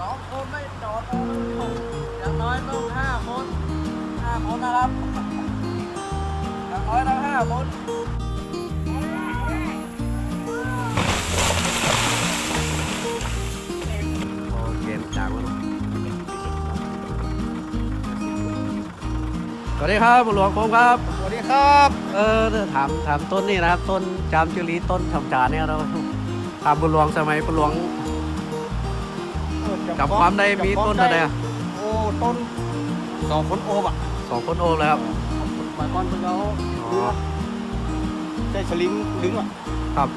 สองคนไม่จอดเอาอย่างน้อยต้องห้าคนห้าคนนะครับอย่างน้อยต้องห้าคนโอเคจากแล้วสวัสดีครับหลวงผมครับ สวัสดีครับ เออถามถามต้นนี่นะครับ ต้นจามจุลีต้นชำจานเนี่ยเราถามบุญหลวงสมัยบุญหลวง กับความได้มีต้นอะไรอะโอ้ต้นสองคนโอบอะสองคนโอมเลยครับหมายก่อนเพิ่งเอาอ๋อใช้สลิงดึงอะครับ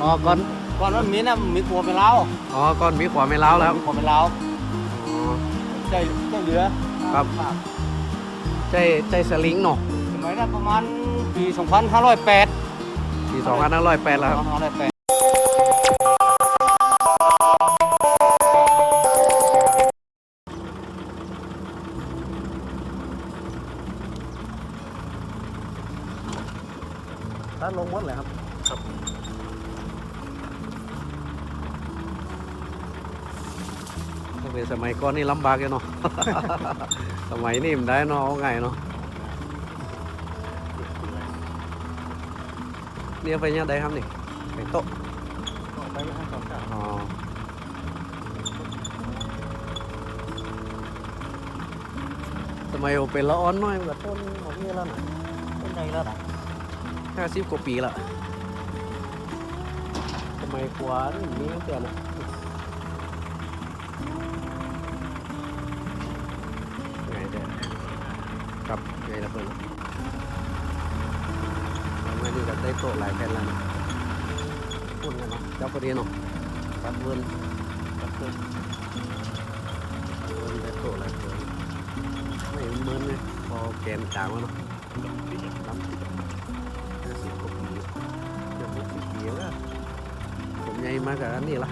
อ๋อก่อนก่อนมันมีนะมีกลัวไปแล้วอ๋อก่อนมีขวาไม่เล้าวแล้วมีกลัวไปแล้วอ๋อใจใจเหลือครับใจใจสลิงเนาะสมัยนั้นประมาณปี 2508ปีสองพันห้าร้อยแปดแล้วครับ มดเลยครับครับถ้าเป็นสมัยก่อนนี่ลำบากอยู่เนาะ สมัยนี้มันได้เนาะเอาไงเนาะเนี่ยไปเนี่ยได้ครับนี่ไปโต๊ะไปให้สองกันอ๋อสมัยผมเป็นละอ่อนน้อยกว่าต้นของนี่แล้วนะต้นใหญ่แล้วนะ ห้าสิบกว่าปีละสมัยขวานี่มีตั้งแต่นะไงเด้อครับไงละเพิ่นทำไมนี่ก็ได้โตหลายแผ่นแล้วนะพูดกันเนาะเจ้าพอดีเนาะตัดเวินตัดเวินตัดเวินได้โตหลายแผ่นไม่เหมือนเลยพอแกนกลางแล้วเนาะ มใหญ่มากกับอันนี้ละ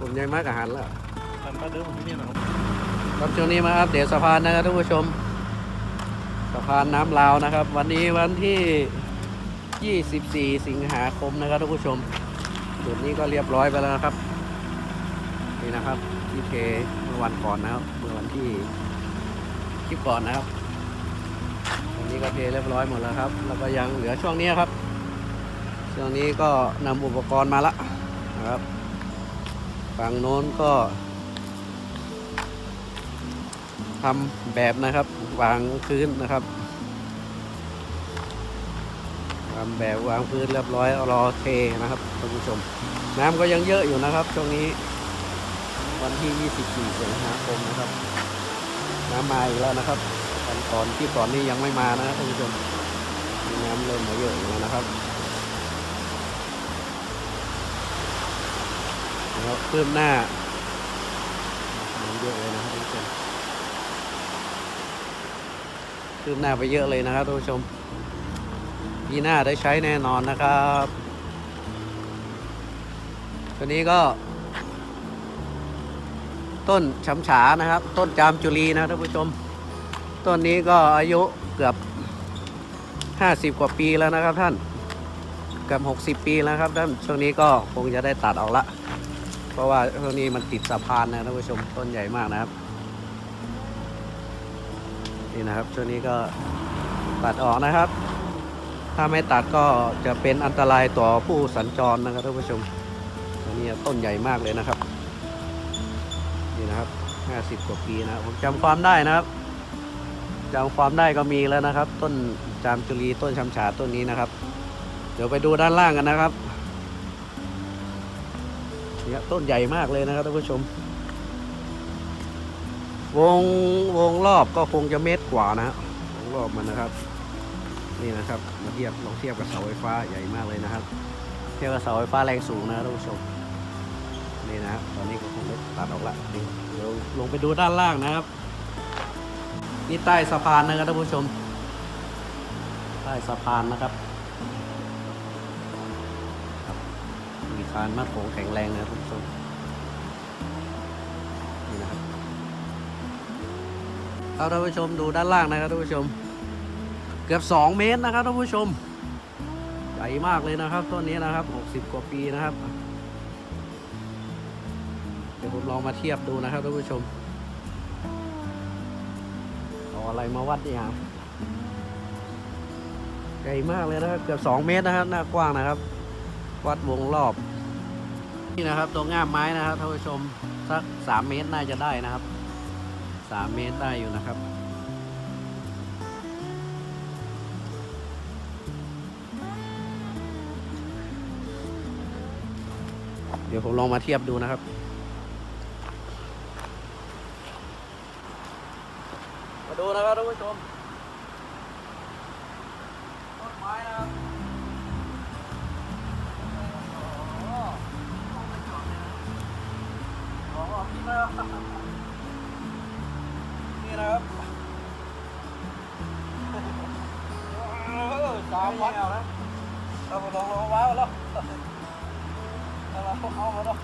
ผมใหญ่มากกับหันแล้วทำป้าเดิมของที่นี่นะครับครับช่วงนี้มาอัปเดตสะพานนะครับท่านผู้ชม สะพานน้ำลาวนะครับ วันนี้วันที่ 24 สิงหาคมนะครับท่านผู้ชมจุดนี้ก็เรียบร้อยไปแล้วนะครับ นี่นะครับที่เทเมื่อวันก่อนนะครับเมื่อวันที่คลิปก่อนนะครับวันนี้ก็เทเรียบร้อยหมดแล้วครับ แล้วก็ยังเหลือช่วงนี้ครับ ช่วงนี้ก็นำอุปกรณ์มาละนะครับฝั่งโน้นก็ทำแบบนะครับวางพื้นนะครับทำแบบวางพื้นเรียบร้อยรอเทนะครับท่านผู้ชม น้ำก็ยังเยอะอยู่นะครับช่วงนี้ วันที่ 24 สิงหาคมนะครับ น้ำมาอีกแล้วนะครับวันก่อนที่ก่อนนี้ยังไม่มานะท่านผู้ชมน้ำเริ่มมาเยอะอยู่แล้วนะครับ แล้วเพิ่มหน้าเยอะเลยนะครับท่านผู้ชมหน้าไปเยอะเลยนะครับท่านผู้ชมปีหน้าได้ใช้แน่นอนนะครับตัวนี้ก็ ต้นช้ำฉานะครับ ต้นจามจุลีนะท่านผู้ชม ต้นนี้ก็อายุเกือบ50กว่าปีแล้วนะครับท่านเกือบ60ปีแล้วครับท่านช่วงนี้ก็คงจะได้ตัดออกละ เพราะว่าช่วงนี้มันติดสะพานนะท่านผู้ชมต้นใหญ่มากนะครับ นี่นะครับช่วงนี้ก็ตัดออกนะครับ ถ้าไม่ตัดก็จะเป็นอันตรายต่อผู้สัญจรนะครับท่านผู้ชมอันนี้ต้นใหญ่มากเลยนะครับ นี่นะครับ50กว่าปีนะผมจำความได้นะครับจำความได้ก็มีแล้วนะครับ ต้นจามจุลีต้นชำฉาต้นนี้นะครับ เดี๋ยวไปดูด้านล่างกันนะครับ นี่ยต้นใหญ่มากเลยนะครับท่านผู้ชม วงวงรอบก็คงจะเมตรกว่านะฮะวงรอบมันนะครับ นี่นะครับมาเทียบลองเทียบกับเสาไฟฟ้าใหญ่มากเลยนะครับ เทียบกับเสาไฟฟ้าแรงสูงนะท่านผู้ชมนี่นะตอนนี้ก็คงได้ตัดออกละนี่เดี๋ยวลงไปดูด้านล่างนะครับนี่ใต้สะพานนะครับท่านผู้ชม ใต้สะพานนะครับานมัดโขงแข็งแรงนะครับท่านนี่นะครับครับท่านผู้ชมดูด้านล่างนะครับท่านผู้ชม เกือบ 2 เมตรนะครับท่านผู้ชมใหญ่มากเลยนะครับต้นนี้นะครับ 60 กว่าปีนะครับ เดี๋ยวผมลองมาเทียบดูนะครับท่านผู้ชมเอาอะไรมาวัดเนี่ยครับใหญ่มากเลยนะครับ เกือบ 2 เมตรนะครับ หน้ากว้างนะครับ วัดวงรอบ นี่นะครับตัวง่ามไม้นะครับท่านผู้ชมสัก3เมตรน่าจะได้นะครับ3เมตรได้อยู่นะครับ เดี๋ยวผมลองมาเทียบดูนะครับมาดูนะครับท่านผู้ชมต้นไม้นะครับ นี่นะครับสามวัดเอานะเราลองลองว้าวแล้วเราเอามาแล้ว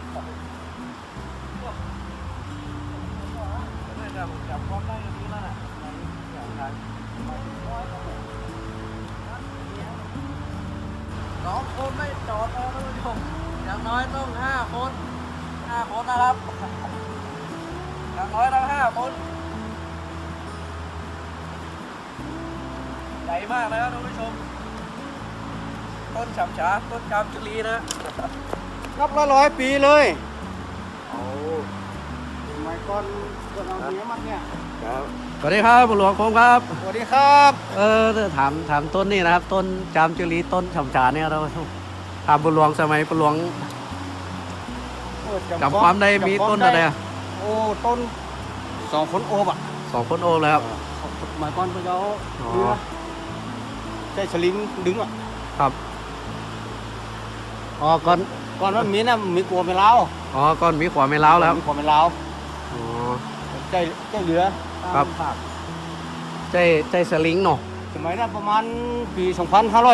ได้จับจับความได้อย่างนี้แล้วนะอย่างไรสองคนไม่จอดนะท่านผู้ชมอย่างน้อยต้องห้าคนห้าคนนะครับ อย่างน้อยต้องห้าคนใหญ่มากนะครับท่านผู้ชม ต้นฉ่ำฉาต้นจามจุลีนะนับละร้อยปีเลยโอ้สมัยก่อนก็เอาเนี้ยมันเนี่ยครับสวัสดีครับบุหลวงคงครับ สวัสดีครับ เออถามถามต้นนี่นะครับ ต้นจามจุลีต้นฉ่ำฉาเนี่ยเราถามบุหลวงสมัยบุหลวงโอ้จำความได้มีต้นอะไรอะ โอ้ต้นสองคนโอบอะสองคนโอเลยครับสมัยก่อนก็จะเอาอ๋อเรือใช้สลิงดึงอะครับอ๋อก้อนก่อนมันมีนะมีกลัวไม่เล้าวอ๋อก้อนมีขวาไม่เล้าวแล้วมีกลัวไม่เล้าวอ๋อใจใจเหลือครับตามภาพใจใจสลิงเนาะสมัยนั้นประมาณปี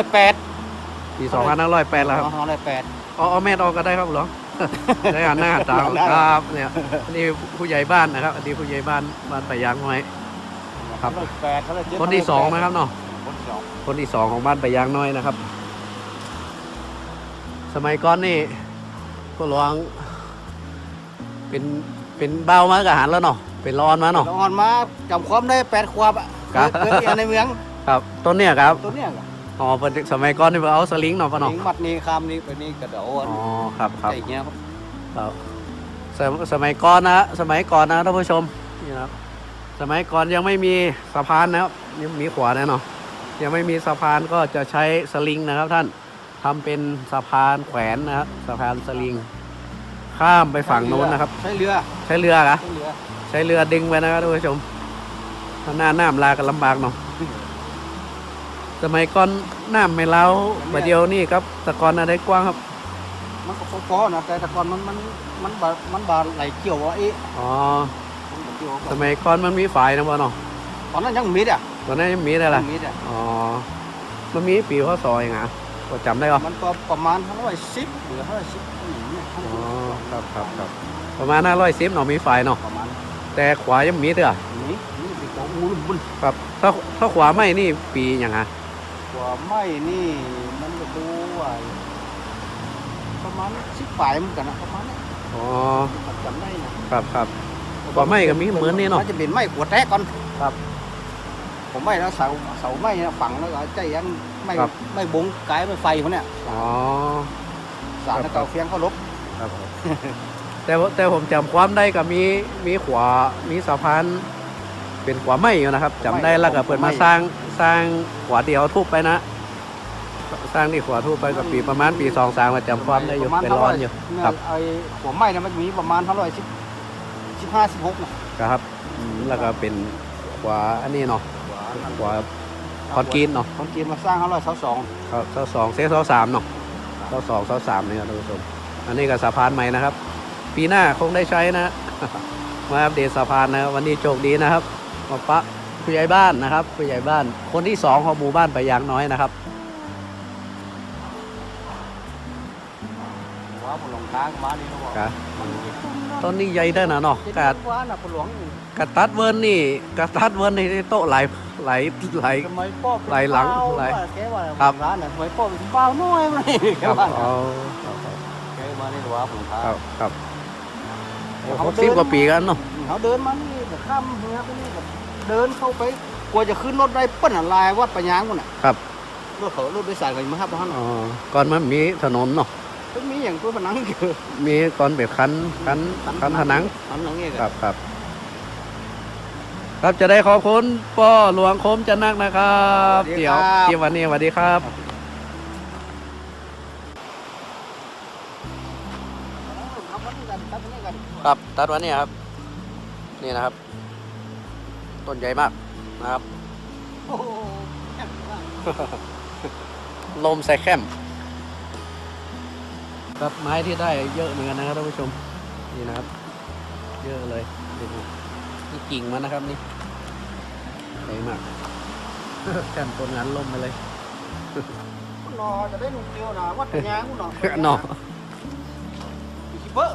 2508ปี2508แล้วครับ2508เอาเอาแม่ออกก็ได้ครับหลวง ได้หันหน้าหันตาครับเนี่ยอันนี้ผู้ใหญ่บ้านนะครับอันนี้ผู้ใหญ่บ้านบ้านปะยางน้อย ครับ508เขาเลยเจ็ดคนที่สองนะครับเนาะคนที่สองคนที่สองของบ้านปะยางน้อยนะครับ สมัยก่อนนี่ผู้หลวง เป็นเป็นเบามากับหันแล้วเนาะเป็นร้อนมาเนาะตอนมาจำความได้8ขวบอะครับเกิดเรียนในเมืองครับต้นเนี่ยครับ ตัวเนี้ยก็อ๋ อเป็นสมัยก่อนนี่เพิ่นเอาสลิงเนาะปะเนาะลิงมัดนี่คามนี่ไปนี่กระโดดอ๋อครับครับไอ้เงี้ยครับครับสมสมัยก่อนนะสมัยก่อนนะท่านผู้ชมนี่นะครับสมัยก่อนยังไม่มีสะพานนะครับยังมีขวาแน่เนอนยังไม่มีสะพานก็จะใช้สลิงนะครับท่านทำเป็นสะพานแขวนนะครับสะพานสลิง ข้ามไปฝั่งโน้นนะครับ ใช้เรือใช้เรือเหรอใช้เรือใช้เรือดึงไปนะครับท่านผู้ชมถ้าหน้าน้ำลากันลำบากเนาะ สมัยก่อนน้ำไม่เล้าบัดเดียวนี่ครับแตะกอนอะไรกว้างครับ มันก็ฟอๆนะแต่แต่ก่อนมันมันมันบามันบาไหลเกี่ยวอะอีอ๋อมันก็เกี่ยวสมัยก่อนมันมีฝ่ายนะพ่อเนาะตอนนั้นยังมีดอะตอนนั้นยังมีได้ละยังมีดอะอ๋อมันมีปีข้อซอยไงก็จำได้ปะมันก็ประมาณเท่าไหร่สิบหรือเท่าไหร่สิบอย่างเงี้ยอ๋อครับครับครับประมาณห้าร้อยสิบเนาะมีไฟเนาะประมาณแต่ขวายังมีเด้อนี้นี่เป็นของอูรุบุญครับถ้าถ้าขวาไม่นี่ปีอย่างไง กว่าไม่นี่ มันก็ดูว่าประมาณสิบปลายเหมือนกันนะประมาณนี้อ๋อผมจำได้นะครับครับกว่าไม่ก็มีเหมือนนี่เนาะมันจะเป็นไม้หัวแตกก่อนครับ ผมไม่แล้วเสาเสาไม้เนี่ยฝังแล้วก็ใจยันไม่ครับไม่บงกายไม่ไฟเขาเนี่ยอ๋อสารแล้วก็เอาเฟียงเขาลบครับผมแต่ว่าแต่ผมจำความได้กับมีมีขวามีสะพานเป็นขวาไม่อยู่นะครับจำได้แล้วก็เปิดมาสร้าง สร้างขวาเดียวทุบไปนะ สร้างที่ขวาทุบไปกับปีประมาณปีสองสามจำความได้อยู่ประมาณเป็นร้อนอยู่เนี่ยครับไอ้หัวไม้เนี่ยมันมีประมาณเท่าไหร่สิบสิบห้าสิบหกนะครับอืมแล้วก็เป็นขวาอันนี้เนาะขวาคอนกรีตเนาะคอนกรีตมาสร้างเท่าไหร่เสาสองเขาเสาสองเซเสาสามเนาะเสาสองเสาสามนี่ครับท่านผู้ชมอันนี้ก็สะพานใหม่นะครับ ปีหน้าคงได้ใช้นะมาอัปเดตสะพานนะครับวันนี้โชคดีนะครับมาปะ ผู้ใหญ่บ้านนะครับผู้ใหญ่บ้าน คนที่สองของหมู่บ้านไปยางน้อยนะครับว้าบนหลงทางมานี่เขาบอกครับต้นนี้ใหญ่ได้นะเนาะกาดว่าน่ะบนหลวงกาตัดเวิร์นนี่กาตัดเวิร์นนี่โต๊ะหลายหลายหลายสมัยพ่อเป็นหลายหลังเป้าหลายว่าแกว่าครับร้านน่ะสมัยพ่อเป็นเป้าน้อยมานี่แกครับว่าเอาครับแกมานี่ว่าบนหลงทางครับครับไอ้หกสิบกว่าปีกันเนาะเขาเดินมานี่แบบข้ามเฮียไปนี่แบบ เดินเข้าไปกว่าจะขึ้นรถได้เปิ้นอะไรวัดปะยางคนน่ะครับ รถเขารถโดยสารกันมาครับท่านอ๋อก่อนมันมีถนนเนาะเป็นมีอย่างตัวผนังเกิดมีก่อนแบบคันคันคันผนังผนังเนี่ยครับครับ ครับจะได้ขอบคุณป้อหลวงคมจันนักนะครับ เดี๋ยวที่วันนี้สวัสดีครับครับตัดวันนี้ครับ นี่นะครับ ต้นใหญ่มากนะครับโอ้โหลมใส่แคมครับไม้ที่ได้เยอะเหมือนกันนะครับท่านผู้ชมนี่นะครับ เยอะเลยดูนี่กิ่งมันนะครับนี่ใหญ่มากแคมต้นงานล่มไปเลยคุณนอจะได้หนุ่มเดียวนะวัดปะยางคุณนอหนอคิปเปอ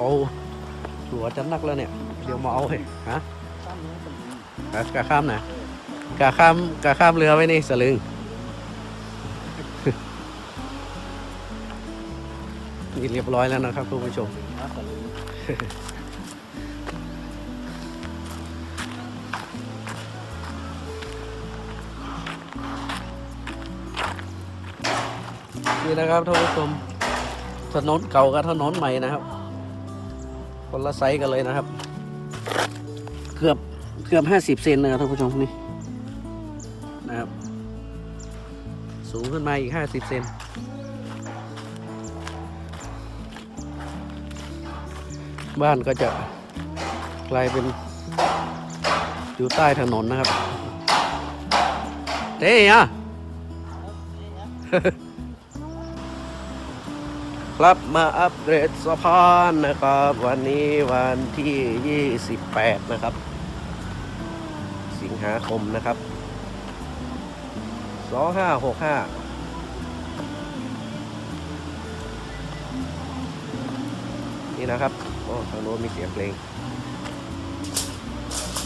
โอ้หัวจะนักแล้วเนี่ย เดี๋ยวมาเอาเลยฮะกะกะข้ามนะกะข้ามกะข้ามเรือไว้นี่สลึงนี่เรียบร้อยแล้วนะครับคุณผู้ชมนี่นะครับท่านผู้ชมถนนเก่ากับถนนใหม่นะครับ คนละไซส์กันเลยนะครับ เกือบเกือบห้าสิบเซนนะครับท่านผู้ชมนี่นะครับ สูงขึ้นมาอีกห้าสิบเซนบ้านก็จะกลายเป็นอยู่ใต้ถนนนะครับเต้อะ ครับมาอัปเดตสะพานนะครับ วันนี้วันที่ 28 นะครับ สิงหาคมนะครับ 2565นี่นะครับโอ้ทางโน้นมีเสียงเพลง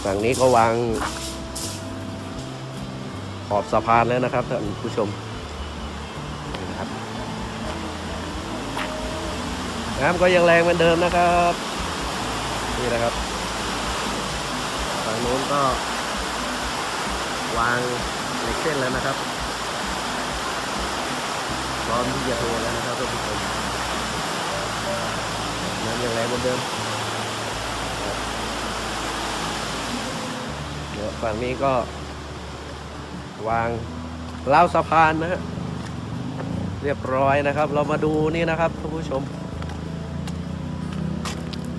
ฝั่งนี้ก็วางขอบสะพานแล้วนะครับท่านผู้ชมนี่นะครับ น้ำก็ยังแรงเหมือนเดิมนะครับ นี่นะครับฝั่งโน้นก็ วางเหล็กเส้นแล้วนะครับพร้อมที่จะโทรแล้วนะครับท่านน้ำยังแรงเหมือนเดิมเดี๋ยวฝั่งนี้ก็ วางราวสะพานนะฮะเรียบร้อยนะครับ เรามาดูนี่นะครับท่านผู้ชม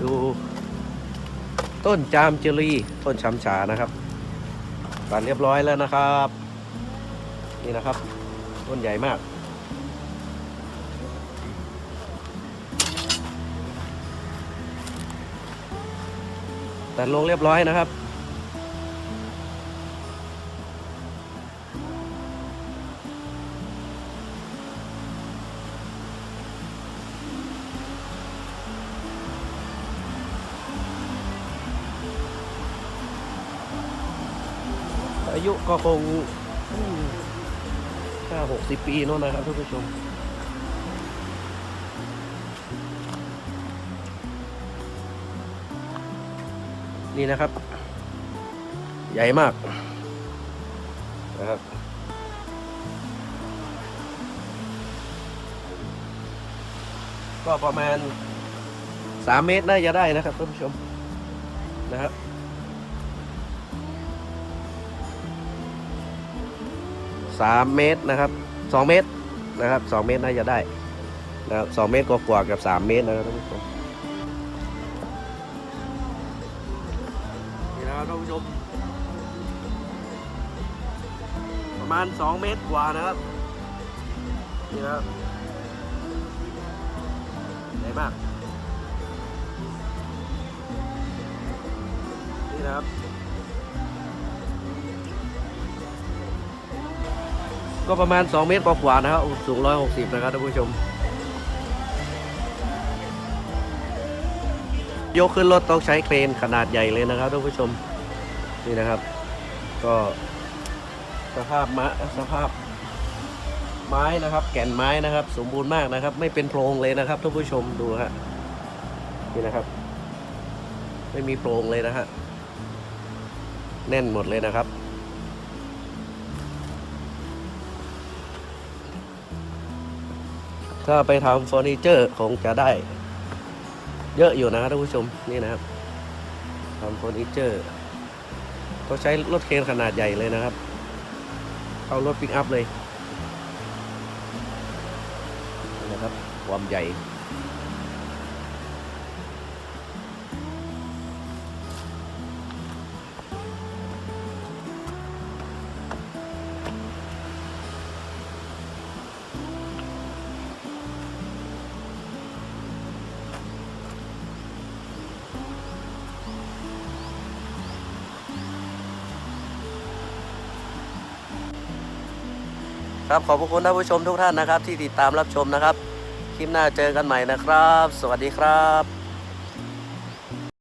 ดูต้นจามจุรีต้นช้ำฉานะครับตัดเรียบร้อยแล้วนะครับ นี่นะครับ ต้นใหญ่มาก ตัดลงเรียบร้อยนะครับ อายุก็คงห้าหกสิบปีโน่นนะครับท่านผู้ชมนี่นะครับ ใหญ่มากนะครับก็ประมาณสามเมตรน่าจะได้นะครับท่านผู้ชมนะครับ สามเมตรนะครับสองเมตรนะครับสองเมตรน่าจะได้นะครับสองเมตรกว่ากับสามเมตรนะครับท่านผู้ชมนี่นะครับท่านผู้ชมประมาณสองเมตรกว่านะครับนี่นะครับใหญ่มากนี่นะครับ ก็ประมาณ 2 เมตรกว่าๆนะครับสูง 160 นะครับท่านผู้ชม ยกขึ้นรถต้องใช้เครนขนาดใหญ่เลยนะครับท่านผู้ชมนี่นะครับ ก็สภาพมะสภาพไม้นะครับ แก่นไม้นะครับ สมบูรณ์มากนะครับ ไม่เป็นโพรงเลยนะครับท่านผู้ชมดูฮะนี่นะครับ ไม่มีโพรงเลยนะฮะแน่นหมดเลยนะครับ ถ้าไปทำเฟอร์นิเจอร์คงจะได้ เยอะอยู่นะครับท่านผู้ชมนี่นะครับทำเฟอร์นิเจอร์เขาใช้รถเคนขนาดใหญ่เลยนะครับ เอารถปิกอัพเลยนะครับ ความใหญ่ ครับขอบพระคุณท่านผู้ชมทุกท่านนะครับ ที่ติดตามรับชมนะครับ คลิปหน้าเจอกันใหม่นะครับ สวัสดีครับ